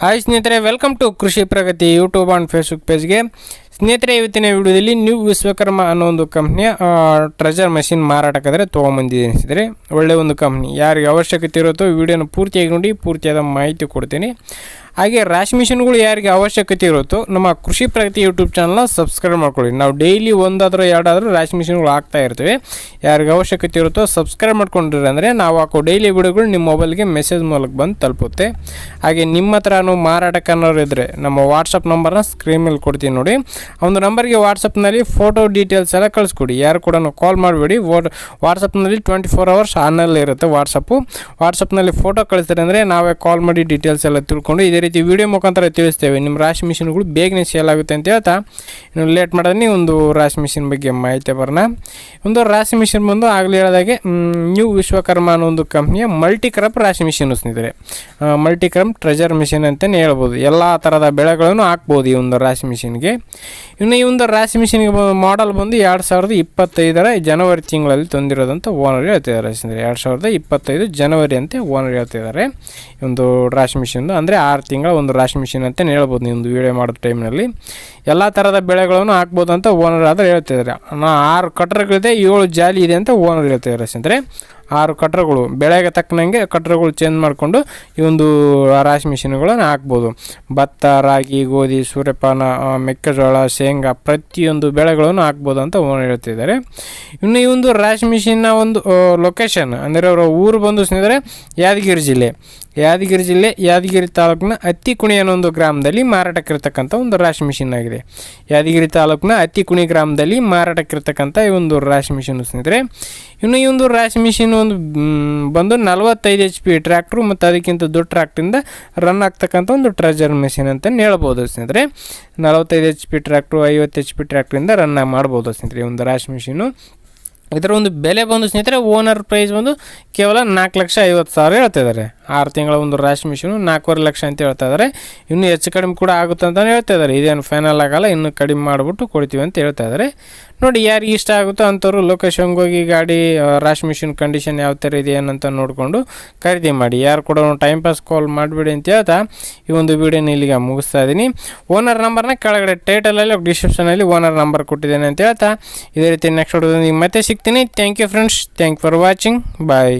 Hi ಸ್ನೇಹಿತರೆ welcome to Krishi Pragathi YouTube and Facebook ಪೇಜ್ಗೆ ಸ್ನೇಹಿತರೆ, ಇವತ್ತಿನ ವಿಡಿಯೋದಲ್ಲಿ ನ್ಯೂ ವಿಶ್ವಕರ್ಮ ಅನ್ನೋ ಒಂದು ಕಂಪ್ನಿಯ ಟ್ರೆಜರ್ ಮಷಿನ್ ಮಾರಾಟಕ್ಕಾದರೆ ತೊಗೊಂಬಂದಿದೆ ಅನಿಸಿದರೆ ಒಳ್ಳೆಯ ಒಂದು ಕಂಪ್ನಿ ಯಾರಿಗೆ ಅವಶ್ಯಕತೆ ಇರುತ್ತೋ ವಿಡಿಯೋನ ಪೂರ್ತಿಯಾಗಿ ನೋಡಿ, ಪೂರ್ತಿಯಾದ ಮಾಹಿತಿ ಕೊಡ್ತೀನಿ. ಹಾಗೆ ರಾಶಿ ಮಿಷಿನ್ಗಳು ಯಾರಿಗೆ ಅವಶ್ಯಕತೆ ಇರುತ್ತೋ ನಮ್ಮ ಕೃಷಿ ಪ್ರಗತಿ ಯೂಟ್ಯೂಬ್ ಚಾನಲ್ನ ಸಬ್ಸ್ಕ್ರೈಬ್ ಮಾಡ್ಕೊಳ್ಳಿ. ನಾವು ಡೈಲಿ ಒಂದಾದರೂ ಎರಡಾದರೂ ರಾಶಿ ಮಿಷಿನ್ಗಳು ಹಾಕ್ತಾ ಇರ್ತೀವಿ. ಯಾರಿಗೆ ಅವಶ್ಯಕತೆ ಇರುತ್ತೋ ಸಬ್ಸ್ಕ್ರೈಬ್ ಮಾಡ್ಕೊಂಡಿರಿ ಅಂದರೆ ನಾವು ಹಾಕೋ ಡೈಲಿ ವಿಡಿಯೋಗಳು ನಿಮ್ಮ ಮೊಬೈಲ್ಗೆ ಮೆಸೇಜ್ ಮೂಲಕ ಬಂದು ತಲುಪುತ್ತೆ. ಹಾಗೆ ನಿಮ್ಮ ಹತ್ರನೂ ಮಾರಾಟಕ್ಕೆ ಅನ್ನೋರು ಇದ್ದರೆ ನಮ್ಮ ವಾಟ್ಸಪ್ ನಂಬರ್ನ ಸ್ಕ್ರೀನ್ ಮೇಲೆ ಕೊಡ್ತೀನಿ ನೋಡಿ. ಒಂದು ನಂಬರ್ಗೆ ವಾಟ್ಸಪ್ನಲ್ಲಿ ಫೋಟೋ ಡೀಟೇಲ್ಸ್ ಎಲ್ಲ ಕಳಿಸ್ಕೊಡಿ. ಯಾರು ಕೂಡ ಕಾಲ್ ಮಾಡಬೇಡಿ. ವಾಟ್ ವಾಟ್ಸಪ್ನಲ್ಲಿ ಟ್ವೆಂಟಿ ಫೋರ್ ಅವರ್ಸ್ ಆನಲ್ಲಿ ಇರುತ್ತೆ ವಾಟ್ಸಪ್ಪು ವಾಟ್ಸಪ್ನಲ್ಲಿ ಫೋಟೋ ಕಳಿಸ್ತಾರೆ ಅಂದರೆ ನಾವೇ ಕಾಲ್ ಮಾಡಿ ಡೀಟೇಲ್ಸ್ ಎಲ್ಲ ತಿಳ್ಕೊಂಡು ಇದೇ ರೀತಿ ವಿಡಿಯೋ ಮುಖಾಂತರ ತಿಳಿಸ್ತೇವೆ. ನಿಮ್ಮ ರಾಶಿ ಮಿಷಿನ್ಗಳು ಬೇಗನೆ ಸೇಲ್ ಆಗುತ್ತೆ ಅಂತ ಹೇಳ್ತಾ, ಇನ್ನು ಲೇಟ್ ಮಾಡೋದನ್ನೇ ಒಂದು ರಾಶಿ ಮಿಷಿನ್ ಬಗ್ಗೆ ಮಾಹಿತಿ ಬರೋಣ. ಒಂದು ರಾಶಿ ಮಿಷಿನ್ ಬಂದು ಆಗಲೇ ಹೇಳಿದಾಗೆ ನ್ಯೂ ವಿಶ್ವಕರ್ಮ ಅನ್ನೋ ಒಂದು ಕಂಪ್ನಿಯ ಮಲ್ಟಿ ಕ್ರಾಪ್ ರಾಶಿ ಮಿಷಿನ್ ಸ್ನೇಹಿತರೆ ಮಲ್ಟಿ ಕ್ರಾಪ್ ಟ್ರೆಜರ್ ಮಿಷಿನ್ ಅಂತಲೇ ಹೇಳ್ಬೋದು. ಎಲ್ಲ ಥರದ ಬೆಳೆಗಳನ್ನು ಹಾಕ್ಬೋದು ಈ ಒಂದು ರಾಶಿ ಮಿಷಿನ್ಗೆ. ಇನ್ನು ಈ ಒಂದು ರಾಶಿ ಮಿಷಿನ್ಗೆ ಮಾಡಲ್ ಬಂದು ಎರಡು ಸಾವಿರದ ಇಪ್ಪತ್ತೈದರ ಜನವರಿ ತಿಂಗಳಲ್ಲಿ ತಂದಿರೋದಂತ ಓನರ್ ಹೇಳ್ತಿದ್ದಾರೆ ಎರಡು ಸಾವಿರದ ಇಪ್ಪತ್ತೈದು ಜನವರಿ ಅಂತ ಓನರ್ ಹೇಳ್ತಿದ್ದಾರೆ ಒಂದು ರಾಶಿ ಮಿಷಿನ್ ಅಂದರೆ ಆರು ಒಂದು ರಾಶಿ ಮಿಷಿನ್ ಅಂತ ಹೇಳ್ಬೋದು ಒಂದು ವೀಡಿಯೋ ಮಾಡೋ ಟೈಮ್ನಲ್ಲಿ ಎಲ್ಲ ಥರದ ಬೆಳೆಗಳನ್ನು ಹಾಕ್ಬೋದು ಅಂತ ಓನರ್ ಆದರೆ ಹೇಳ್ತಿದ್ದಾರೆ ನಾ ಆರು ಕಟ್ರಗಳಿದೆ ಏಳು ಜಾಲಿ ಇದೆ ಅಂತ ಓನರ್ ಹೇಳ್ತಿದ್ದಾರೆ ಸ್ನೇಹಿತರೆ ಆರು ಕಟ್ರಗಳು, ಬೆಳೆಗೆ ತಕ್ಕನಂಗೆ ಕಟ್ರಗಳು ಚೇಂಜ್ ಮಾಡಿಕೊಂಡು ಈ ಒಂದು ರಾಶಿ ಮಿಷಿನ್ಗಳನ್ನು ಹಾಕ್ಬೋದು. ಭತ್ತ, ರಾಗಿ, ಗೋಧಿ, ಸೂರ್ಯಪಾನ ಮೆಕ್ಕೆಜೋಳ, ಶೇಂಗಾ ಪ್ರತಿಯೊಂದು ಬೆಳೆಗಳನ್ನು ಹಾಕ್ಬೋದು ಅಂತ ಹೇಳ್ತಿದ್ದಾರೆ. ಇನ್ನು ಈ ಒಂದು ರಾಶಿ ಮಿಷಿನ್ನ ಒಂದು ಲೊಕೇಶನ್ ಅಂದರೆ ಅವರ ಊರು ಬಂದು ಸ್ನೇಹಿತರೆ, ಯಾದಗಿರಿ ಜಿಲ್ಲೆ. ಯಾದಗಿರಿ ಜಿಲ್ಲೆ, ಯಾದಗಿರಿ ತಾಲೂಕಿನ ಅತ್ತಿಕುಣಿ ಅನ್ನೋ ಒಂದು ಗ್ರಾಮದಲ್ಲಿ ಮಾರಾಟಕ್ಕಿರ್ತಕ್ಕಂಥ ಒಂದು ರಾಶಿ ಮಿಷಿನ್ ಆಗಿದೆ. ಯಾದಗಿರಿ ತಾಲೂಕಿನ ಹತ್ತಿಕುಣಿ ಗ್ರಾಮದಲ್ಲಿ ಮಾರಾಟಕ್ಕಿರ್ತಕ್ಕಂಥ ಈ ಒಂದು ರಾಶಿ ಮಿಷಿನ್ ಸ್ನೇಹಿತರೆ. ಇನ್ನು ಈ ಒಂದು ರಾಶಿ ಮಿಷಿನ್ ಒಂದು ಬಂದು ನಲವತ್ತೈದು ಎಚ್ ಪಿ ಟ್ರ್ಯಾಕ್ಟ್ರು ಮತ್ತು ಅದಕ್ಕಿಂತ ದೊಡ್ಡ ಟ್ರ್ಯಾಕ್ಟ್ರಿಂದ ರನ್ ಆಗ್ತಕ್ಕಂಥ ಒಂದು ಟ್ರೆಜರ್ ಮೆಷಿನ್ ಅಂತ ಹೇಳ್ಬೋದು ಸ್ನೇಹಿತರೆ. ನಲವತ್ತೈದು ಎಚ್ ಪಿ ಟ್ರ್ಯಾಕ್ಟ್ರು ಐವತ್ತು ಎಚ್ ಪಿ ಟ್ರ್ಯಾಕ್ಟ್ರಿಂದ ರನ್ ಮಾಡ್ಬೋದು ಸ್ನೇಹಿತರೆ ಒಂದು ರಾಶಿ ಮಿಷಿನು ಇದರ ಒಂದು ಬೆಲೆ ಬಂದು ಸ್ನೇಹಿತರೆ ಓನರ್ ಪ್ರೈಸ್ ಬಂದು ಕೇವಲ ನಾಲ್ಕು ಲಕ್ಷ ಐವತ್ತು ಸಾವಿರ ಹೇಳ್ತಾ ಇದ್ದಾರೆ ಆರು ತಿಂಗಳ ಒಂದು ರಾಶಿ ಮಿಷನು ನಾಲ್ಕೂವರೆ ಲಕ್ಷ ಅಂತ ಹೇಳ್ತಾ ಇದ್ದಾರೆ ಇನ್ನೂ ಹೆಚ್ಚು ಕಡಿಮೆ ಕೂಡ ಆಗುತ್ತೆ ಅಂತಲೇ ಹೇಳ್ತಾ ಇದ್ದಾರೆ ಇದೇನು ಫೈನಲ್ ಆಗಲ್ಲ, ಇನ್ನೂ ಕಡಿಮೆ ಮಾಡಿಬಿಟ್ಟು ಕೊಡ್ತೀವಿ ಅಂತ ಹೇಳ್ತಾ ಇದ್ದಾರೆ ನೋಡಿ, ಯಾರಿಗೆ ಇಷ್ಟ ಆಗುತ್ತೋ ಅಂಥವ್ರು ಲೊಕೇಶನ್ಗೆ ಹೋಗಿ ಗಾಡಿ ರಾಶಿ ಮಿಷಿನ್ ಕಂಡೀಷನ್ ಯಾವ ಥರ ಇದೆ ಏನಂತ ನೋಡಿಕೊಂಡು ಖರೀದಿ ಮಾಡಿ. ಯಾರು ಕೂಡ ಟೈಮ್ ಪಾಸ್ ಕಾಲ್ ಮಾಡಿಬಿಡಿ ಅಂತ ಹೇಳ್ತಾ ಈ ಒಂದು ವಿಡಿಯೋನ ಇಲ್ಲಿಗೆ ಮುಗಿಸ್ತಾ ಇದ್ದೀನಿ. ಓನರ್ ನಂಬರ್ನ ಕೆಳಗಡೆ ಟೈಟಲಲ್ಲಿ ಡಿಸ್ಕ್ರಿಪ್ಷನಲ್ಲಿ ಓನರ್ ನಂಬರ್ ಕೊಟ್ಟಿದ್ದೇನೆ ಅಂತ ಹೇಳ್ತಾ. ಇದೇ ರೀತಿ ನೆಕ್ಸ್ಟ್ ಮತ್ತೆ ಸಿಗ್ತೀನಿ. Thank you friends thank for watching bye